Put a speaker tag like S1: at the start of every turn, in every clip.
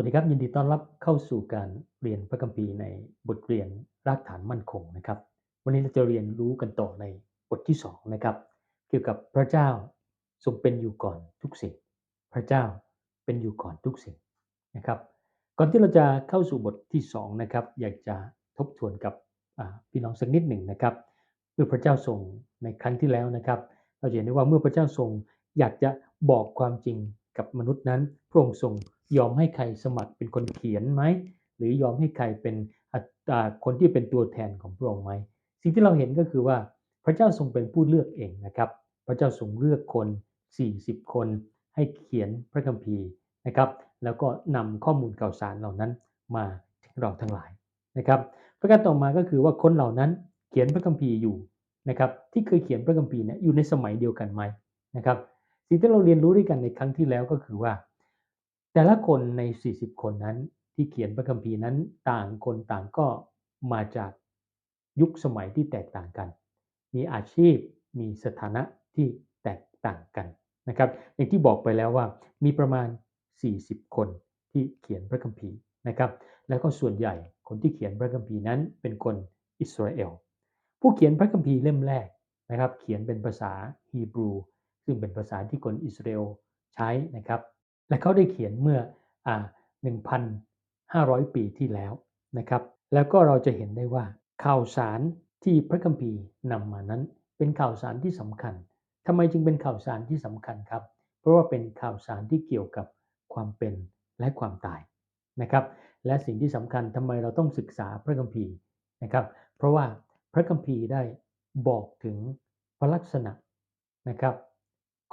S1: วัสดีครับ ยินดีต้อนรับเข้าสู่การเรียนพระคัมภีร์ในบทเรียนรากฐานมั่นคงนะครับ วันนี้เราจะเรียนรู้กันต่อในบทที่สองนะครับ เกี่ยวกับพระเจ้าทรงเป็นอยู่ก่อนทุกสิ่ง พระเจ้าเป็นอยู่ก่อนทุกสิ่งนะครับ ก่อนที่เราจะเข้าสู่บทที่สองนะครับ อยากจะทบทวนกับพี่น้องสักนิดหนึ่งนะครับ เมื่อพระเจ้าทรงในครั้งที่แล้วนะครับ เราจะเห็นได้ว่าเมื่อพระเจ้าทรงอยากจะบอกความจริงกับมนุษย์นั้นพระองค์ทรง ยอมให้ใครสมัครเป็นคนเขียนไหมหรือยอมให้ใครเป็นคนที่เป็นตัวแทนของพระองค์ไหมสิ่งที่เราเห็นก็คือว่าพระเจ้าทรงเป็นผู้เลือกเองนะครับ พระเจ้าทรงเลือกคน 40 คนให้เขียนพระคัมภีร์นะครับ แล้วก็นำข้อมูลข่าวสารเหล่านั้นมาถึงเราทั้งหลายนะครับ ประการต่อมาก็คือว่าคนเหล่านั้นเขียนพระคัมภีร์อยู่นะครับที่เคยเขียนพระคัมภีร์เนี่ยอยู่ในสมัยเดียวกันไหมนะครับ สิ่งที่เราเรียนรู้ด้วยกันในครั้งที่แล้วก็คือว่า แต่ละคนใน 40 คนนั้นที่เขียนพระคัมภีร์นั้นต่างคนต่างก็มาจากยุคสมัยที่แตกต่างกัน มีอาชีพมีสถานะที่แตกต่างกันนะครับ อย่างที่บอกไปแล้วว่ามีประมาณ 40 คนที่เขียนพระคัมภีร์นะครับ แล้วก็ส่วนใหญ่คนที่เขียนพระคัมภีร์นั้นเป็นคนอิสราเอล ผู้เขียนพระคัมภีร์เล่มแรกนะครับ เขียนเป็นภาษาฮีบรู ซึ่งเป็นภาษาที่คนอิสราเอลใช้นะครับ และเขาได้เขียนเมื่ออ1,500 ปีที่แล้วนะครับ แล้วก็เราจะเห็นได้ว่า ข่าวสารที่พระคัมภีร์นำมานั้น เป็นข่าวสารที่สำคัญทำไมจึงเป็นข่าวสารที่สำคัญครับ เพราะว่าเป็นข่าวสารที่เกี่ยวกับความเป็นและความตายนะครับ และสิ่งที่สำคัญทำไมเราต้องศึกษาพระคัมภีร์นะครับ เพราะว่าพระคัมภีร์ได้บอกถึงพระลักษณะนะครับ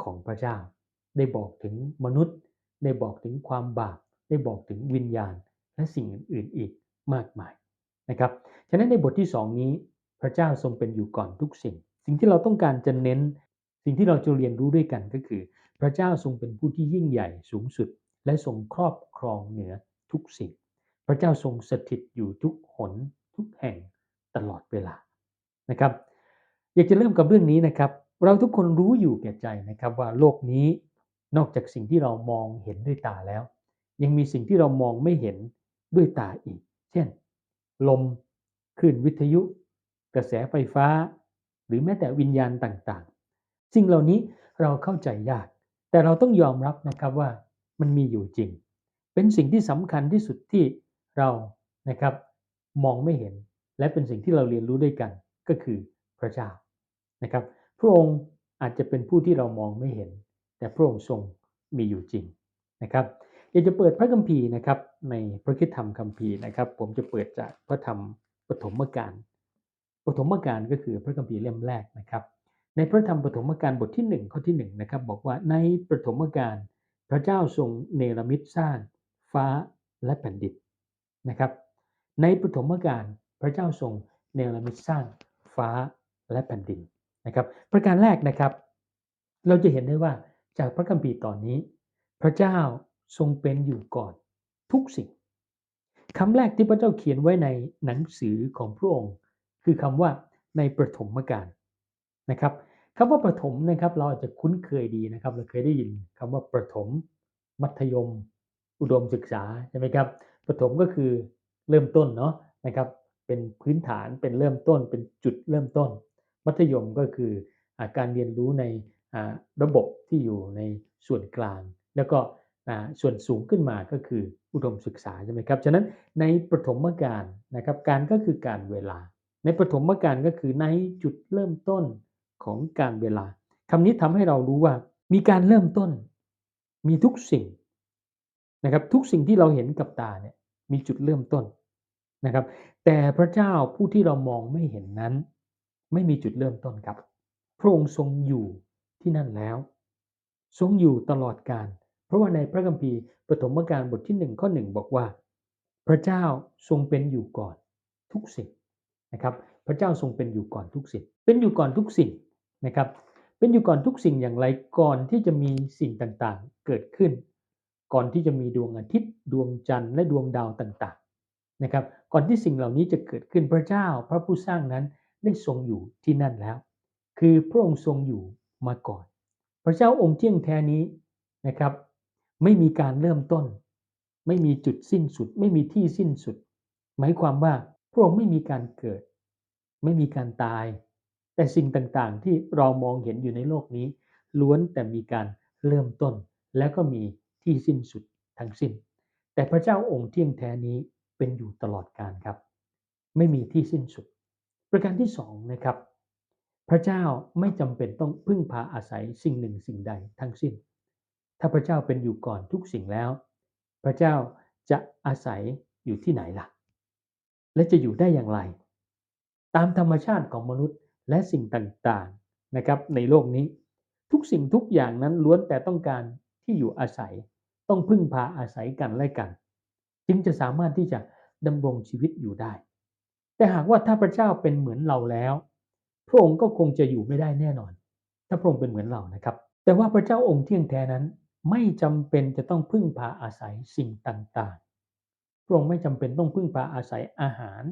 S1: ของพระเจ้า ได้บอกถึงมนุษย์ ได้บอกถึงความบาปได้บอกถึงวิญญาณและสิ่งอื่นๆอีกมากมายนะครับ ฉะนั้นในบทที่ 2 นี้พระเจ้าทรงเป็นอยู่ก่อนทุกสิ่ง สิ่งที่เราต้องการจะเน้น สิ่งที่เราจะเรียนรู้ด้วยกันก็คือ พระเจ้าทรงเป็นผู้ที่ยิ่งใหญ่สูงสุด และทรงครอบครองเหนือทุกสิ่ง พระเจ้าทรงสถิตอยู่ทุกหนทุกแห่งตลอดเวลานะครับ อยากจะเริ่มกับเรื่องนี้นะครับ เราทุกคนรู้อยู่แก่ใจนะครับว่าโลกนี้ นอกจากสิ่งที่เรามองเห็นด้วยตาแล้ว ยังมีสิ่งที่เรามองไม่เห็นด้วยตาอีก เช่น ลมคลื่นวิทยุ กระแสไฟฟ้า หรือแม้แต่วิญญาณต่างๆ สิ่งเหล่านี้เราเข้าใจยาก แต่เราต้องยอมรับนะครับว่ามันมีอยู่จริง เป็นสิ่งที่สำคัญที่สุดที่เรานะครับ มองไม่เห็น และเป็นสิ่งที่เราเรียนรู้ด้วยกันก็คือพระเจ้านะครับ พระองค์อาจจะเป็นผู้ที่เรามองไม่เห็น แต่พระองค์ทรงมีอยู่จริงนะครับอยากจะเปิดพระคัมภีร์นะครับในพระคิดธรรมคัมภีร์นะครับ ผมจะเปิดจากพระธรรมปฐมกาลปฐมกาลก็คือพระคัมภีร์เล่มแรกนะครับ ในพระธรรมปฐมกาลบทที่1ข้อที่1นะครับบอกว่าในปฐมกาลพระเจ้าทรงเนรมิตสร้างฟ้าและแผ่นดินนะครับ ในปฐมกาลพระเจ้าทรงเนรมิตสร้างฟ้าและแผ่นดินนะครับ ประการแรกนะครับ เราจะเห็นได้ว่า จากพระคัมภีร์ตอนนี้ พระเจ้าทรงเป็นอยู่ก่อนทุกสิ่งคำแรกที่พระเจ้าเขียนไว้ในหนังสือของพระองค์ คือคำว่าในประถมกาลนะครับคำว่าประถมนะครับเราอาจจะคุ้นเคยดีนะครับ เราเคยได้ยินคำว่าประถม มัธยม อุดมศึกษาใช่ไหมครับประถมก็คือเริ่มต้นเนาะนะครับเป็นพื้นฐานเป็นเริ่มต้นเป็นจุดเริ่มต้น มัธยมก็คืออาการเรียนรู้ใน ระบบที่อยู่ในส่วนกลาง แล้วก็ส่วนสูงขึ้นมาก็คืออุดมศึกษาใช่ไหมครับ ฉะนั้นในปฐมกาลนะครับการก็คือการเวลา ในปฐมกาลก็คือในจุดเริ่มต้นของการเวลาคำนี้ทำให้เรารู้ว่ามีการเริ่มต้น มีทุกสิ่งนะครับทุกสิ่งที่เราเห็นกับตาเนี่ยมีจุดเริ่มต้นนะครับ แต่พระเจ้าผู้ที่เรามองไม่เห็นนั้น ไม่มีจุดเริ่มต้นครับ พระองค์ทรงอยู่ ที่นั่นแล้ว ทรงอยู่ตลอดกาลเพราะว่าในพระคัมภีร์ปฐมกาลบทที่หนึ่งข้อหนึ่งบอกว่า พระเจ้าทรงเป็นอยู่ก่อนทุกสิ่งนะครับ พระเจ้าทรงเป็นอยู่ก่อนทุกสิ่ง เป็นอยู่ก่อนทุกสิ่งนะครับ เป็นอยู่ก่อนทุกสิ่งอย่างไรก่อนที่จะมีสิ่งต่างๆเกิดขึ้น ก่อนที่จะมีดวงอาทิตย์ ดวงจันทร์และดวงดาวต่างๆนะครับ ก่อนที่สิ่งเหล่านี้จะเกิดขึ้นพระเจ้าพระผู้สร้างนั้นได้ทรงอยู่ที่นั่นแล้ว คือพระองค์ทรงอยู่ มาก่อน พระเจ้าองค์เที่ยงแท้นี้นะครับ ไม่มีการเริ่มต้น ไม่มีจุดสิ้นสุด ไม่มีที่สิ้นสุด หมายความว่าพระองค์ไม่มีการเกิด ไม่มีการตาย แต่สิ่งต่างๆ ที่เรามองเห็นอยู่ในโลกนี้ ล้วนแต่มีการเริ่มต้น แล้วก็มีที่สิ้นสุดทั้งสิ้น แต่พระเจ้าองค์เที่ยงแท้นี้เป็นอยู่ตลอดกาลครับ ไม่มีที่สิ้นสุด ประการที่สองนะครับ พระเจ้าไม่จำเป็นต้องพึ่งพาอาศัยสิ่งหนึ่งสิ่งใดทั้งสิ้น ถ้าพระเจ้าเป็นอยู่ก่อนทุกสิ่งแล้ว พระเจ้าจะอาศัยอยู่ที่ไหนล่ะ และจะอยู่ได้อย่างไร ตามธรรมชาติของมนุษย์และสิ่งต่างๆนะครับในโลกนี้ ทุกสิ่งทุกอย่างนั้นล้วนแต่ต้องการที่อยู่อาศัย ต้องพึ่งพาอาศัยกันและกัน จึงจะสามารถที่จะดำรงชีวิตอยู่ได้ แต่หากว่าถ้าพระเจ้าเป็นเหมือนเราแล้ว พระองค์ก็คงจะอยู่ไม่ได้แน่นอน ถ้าพระองค์เป็นเหมือนเรานะครับ แต่ว่าพระเจ้าองค์เที่ยงแท้นั้นไม่จำเป็นจะต้องพึ่งพาอาศัยสิ่งต่างๆ พระองค์ไม่จำเป็นต้องพึ่งพาอาศัยอาหาร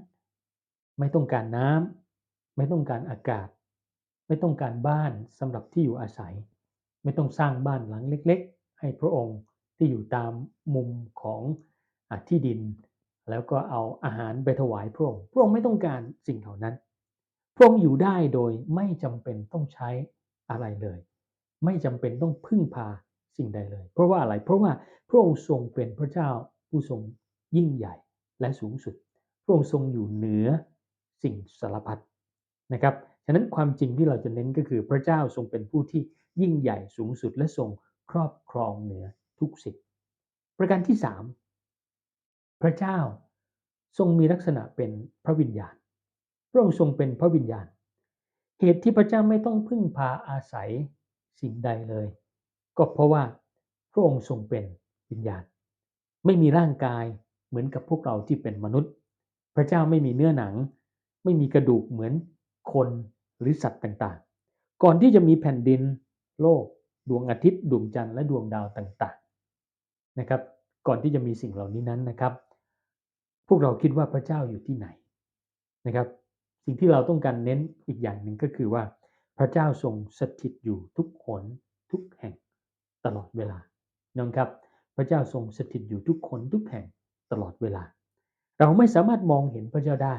S1: ไม่ต้องการน้ำไม่ต้องการอากาศ ไม่ต้องการบ้านสำหรับที่อยู่อาศัย ไม่ต้องสร้างบ้านหลังเล็ก ๆ ให้พระองค์ที่อยู่ตามมุมของอที่ดิน แล้วก็เอาอาหารไปถวายพระองค์ พระองค์ไม่ต้องการสิ่งเหล่านั้น พระองค์อยู่ได้โดยไม่จำเป็นต้องใช้อะไรเลย ไม่จำเป็นต้องพึ่งพาสิ่งใดเลย เพราะว่าอะไร เพราะว่าพระองค์ทรงเป็นพระเจ้าผู้ทรงยิ่งใหญ่และสูงสุด พระองค์ทรงอยู่เหนือสิ่งสารพัดนะครับ ฉะนั้นความจริงที่เราจะเน้นก็คือพระเจ้าทรงเป็นผู้ที่ยิ่งใหญ่สูงสุดและทรงครอบครองเหนือทุกสิ่ง ประการที่สามพระเจ้าทรงมีลักษณะเป็นพระวิญญาณ ระองค์ทรงเป็นพระวิญญาณ เหตุที่พระเจ้าไม่ต้องพึ่งพาอาศัยสิ่งใดเลย ก็เพราะว่าพระองค์ทรงเป็นวิญญาณ ไม่มีร่างกายเหมือนกับพวกเราที่เป็นมนุษย์ พระเจ้าไม่มีเนื้อหนัง ไม่มีกระดูกเหมือนคนหรือสัตว์ต่างๆ ก่อนที่จะมีแผ่นดินโลก ดวงอาทิตย์ ดวงจันทร์และดวงดาวต่างๆนะครับ ก่อนที่จะมีสิ่งเหล่านี้นั้นนะครับ พวกเราคิดว่าพระเจ้าอยู่ที่ไหนนะครับ สิ่งที่เราต้องการเน้นอีกอย่างหนึ่งก็คือว่า พระเจ้าทรงสถิตอยู่ทุกหนทุกแห่งตลอดเวลาน้องครับ พระเจ้าทรงสถิตอยู่ทุกคนทุกแห่งตลอดเวลา เราไม่สามารถมองเห็นพระเจ้าได้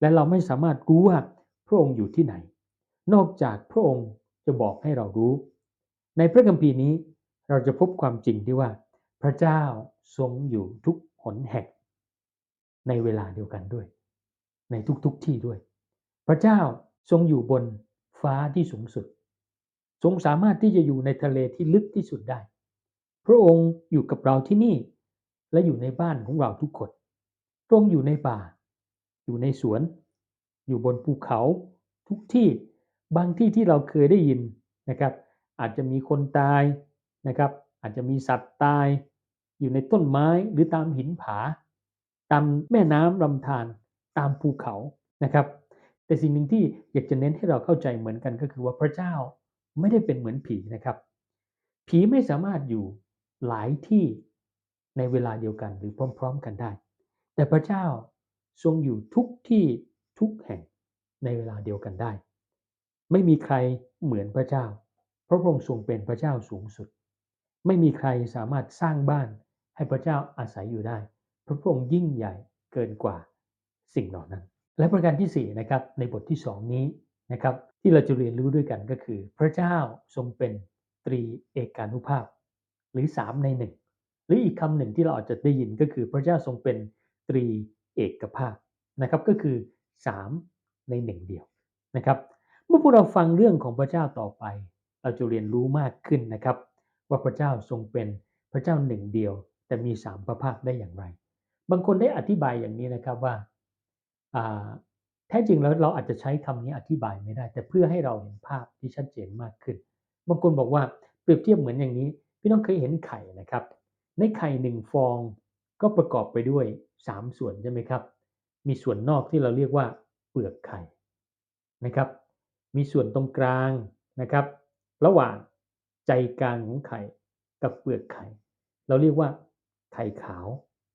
S1: และเราไม่สามารถรู้ว่าพระองค์อยู่ที่ไหน นอกจากพระองค์จะบอกให้เรารู้ ในพระคัมภีร์นี้เราจะพบความจริงที่ว่า พระเจ้าทรงอยู่ทุกหนแห่งในเวลาเดียวกันด้วย ในทุกๆทที่ด้วย พระเจ้าทรงอยู่บนฟ้าที่สูงสุด ทรงสามารถที่จะอยู่ในทะเลที่ลึกที่สุดได้ พระองค์อยู่กับเราที่นี่ และอยู่ในบ้านของเราทุกคนพระองค์อยู่ในป่า อยู่ในสวน อยู่บนภูเขาทุกที่บางที่ที่เราเคยได้ยินนะครับ อาจจะมีคนตายนะครับ อาจจะมีสัตว์ตาย อยู่ในต้นไม้หรือตามหินผา ตามแม่น้ำลำธาร ตามภูเขานะครับ แต่สิ่งหนึ่งที่อยากจะเน้นให้เราเข้าใจเหมือนกันก็คือว่าพระเจ้าไม่ได้เป็นเหมือนผีนะครับ ผีไม่สามารถอยู่หลายที่ในเวลาเดียวกันหรือพร้อม ๆ กันได้ แต่พระเจ้าทรงอยู่ทุกที่ทุกแห่งในเวลาเดียวกันได้ ไม่มีใครเหมือนพระเจ้า เพราะพระองค์ทรงเป็นพระเจ้าสูงสุด ไม่มีใครสามารถสร้างบ้านให้พระเจ้าอาศัยอยู่ได้เพราะพระองค์ยิ่งใหญ่เกินกว่า สิ่งเหล่านั้น และประการที่4นะครับในบทที่ 2 นี้นะครับที่เราจะเรียนรู้ด้วยกันก็คือ พระเจ้าทรงเป็นตรีเอกานุภาพ หรือ 3 ในหนึ่งหรืออีกคำหนึ่งที่เราอาจจะได้ยินก็คือพระเจ้าทรงเป็นตรีเอกภาพนะครับก็คือ 3 ในหนึ่งเดียวนะครับเมื่อพวกเราฟังเรื่องของพระเจ้าต่อไป เราจะเรียนรู้มากขึ้นนะครับ ว่าพระเจ้าทรงเป็นพระเจ้าหนึ่งเดียว แต่มีสามพระภาคได้อย่างไร บางคนได้อธิบายอย่างนี้นะครับว่า แท้จริงแล้วเราอาจจะใช้คำนี้อธิบายไม่ได้ แต่เพื่อให้เราเห็นภาพที่ชัดเจนมากขึ้นบางคนบอกว่าเปรียบเทียบเหมือนอย่างนี้ พี่น้องเคยเห็นไข่นะครับ ในไข่หนึ่งฟองก็ประกอบไปด้วย 3 ส่วนใช่ไหมครับ มีส่วนนอกที่เราเรียกว่าเปลือกไข่นะครับ มีส่วนตรงกลางนะครับ ระหว่างใจกลางของไข่กับเปลือกไข่ เราเรียกว่าไข่ขาว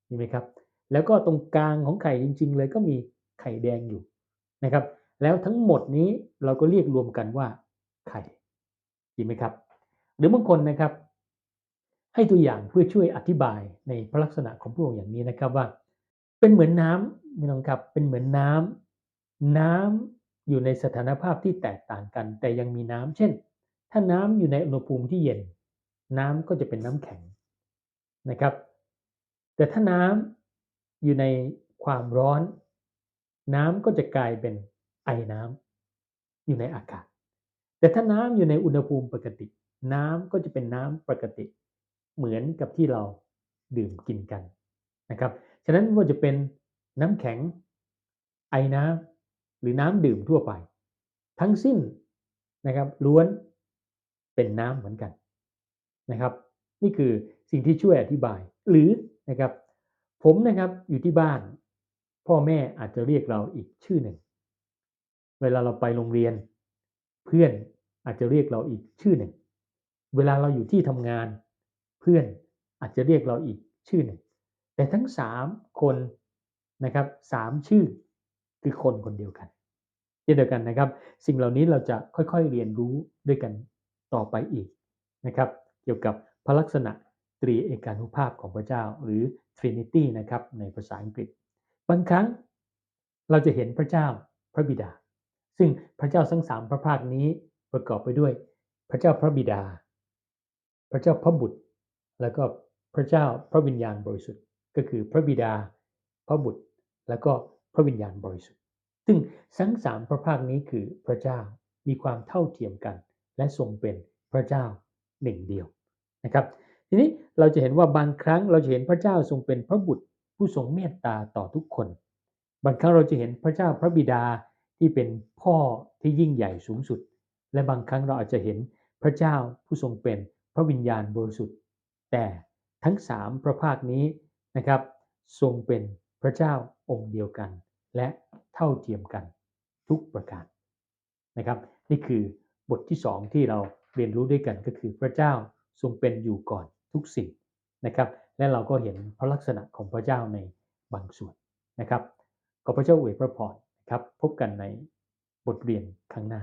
S1: นี่ไหมครับ แล้วก็ตรงกลางของไข่จริง ๆ เลยก็มี ไข่แดงอยู่นะครับ แล้วทั้งหมดนี้เราก็เรียกรวมกันว่าไข่ดีไหมครับ หรือบางคนนะครับ ให้ตัวอย่างเพื่อช่วยอธิบายในพระลักษณะของพระองค์อย่างนี้นะครับว่า เป็นเหมือนน้ำพี่น้องครับเป็นเหมือนน้ำน้ำอยู่ในสถานภาพที่แตกต่างกัน แต่ยังมีน้ำเช่น ถ้าน้ำอยู่ในอุณหภูมิที่เย็น น้ำก็จะเป็นน้ำแข็งนะครับ แต่ถ้าน้ำอยู่ในความร้อน น้ำก็จะกลายเป็นไอน้ำอยู่ในอากาศ แต่ถ้าน้ำอยู่ในอุณหภูมิปกติ น้ำก็จะเป็นน้ำปกติ เหมือนกับที่เราดื่มกินกันนะครับ ฉะนั้นว่าจะเป็นน้ำแข็งไอน้ำหรือน้ำดื่มทั่วไป ทั้งสิ้นนะครับล้วนเป็นน้ำเหมือนกันนะครับ นี่คือสิ่งที่ช่วยอธิบายหรือนะครับผมนะครับอยู่ที่บ้าน พ่อแม่อาจจะเรียกเราอีกชื่อหนึ่ง เวลาเราไปโรงเรียน เพื่อนอาจจะเรียกเราอีกชื่อหนึ่ง เวลาเราอยู่ที่ทำงาน เพื่อนอาจจะเรียกเราอีกชื่อหนึ่ง แต่ทั้งสามคนนะครับสามชื่อคือคนคนเดียวกันเช่นเดียวกันนะครับ สิ่งเหล่านี้เราจะค่อยๆเรียนรู้ด้วยกันต่อไปอีกนะครับ เกี่ยวกับพระลักษณะตรีเอกานุภาพของพระเจ้าหรือ Trinity นะครับในภาษาอังกฤษ บางครั้งเราจะเห็นพระเจ้าพระบิดา ซึ่งพระเจ้าทั้งสามพระภาคนี้ประกอบไปด้วย พระเจ้าพระบิดา พระเจ้าพระบุตร แล้วก็พระเจ้าพระวิญญาณบริสุทธิ์ ก็คือพระบิดา พระบุตร แล้วก็พระวิญญาณบริสุทธิ์ ซึ่งทั้งสามพระภาคนี้คือพระเจ้ามีความเท่าเทียมกัน และทรงเป็นพระเจ้าหนึ่งเดียวนะครับ ทีนี้เราจะเห็นว่าบางครั้งเราจะเห็นพระเจ้าทรงเป็นพระบุตร ผู้ทรงเมตตาต่อทุกคน บางครั้งเราจะเห็นพระเจ้าพระบิดาที่เป็นพ่อที่ยิ่งใหญ่สูงสุด และบางครั้งเราอาจจะเห็นพระเจ้าผู้ทรงเป็นพระวิญญาณบริสุทธิ์ แต่ทั้งสามพระภาคนี้นะครับ ทรงเป็นพระเจ้าองค์เดียวกัน และเท่าเทียมกันทุกประการนะครับนี่คือบทที่สองที่เราเรียนรู้ด้วยกันก็คือพระเจ้าทรงเป็นอยู่ก่อนทุกสิ่งนะครับ และเราก็เห็นพระลักษณะของพระเจ้าในบางส่วนนะครับขอพระเจ้าอวยพระพรนะครับ พบกันในบทเรียนครั้งหน้า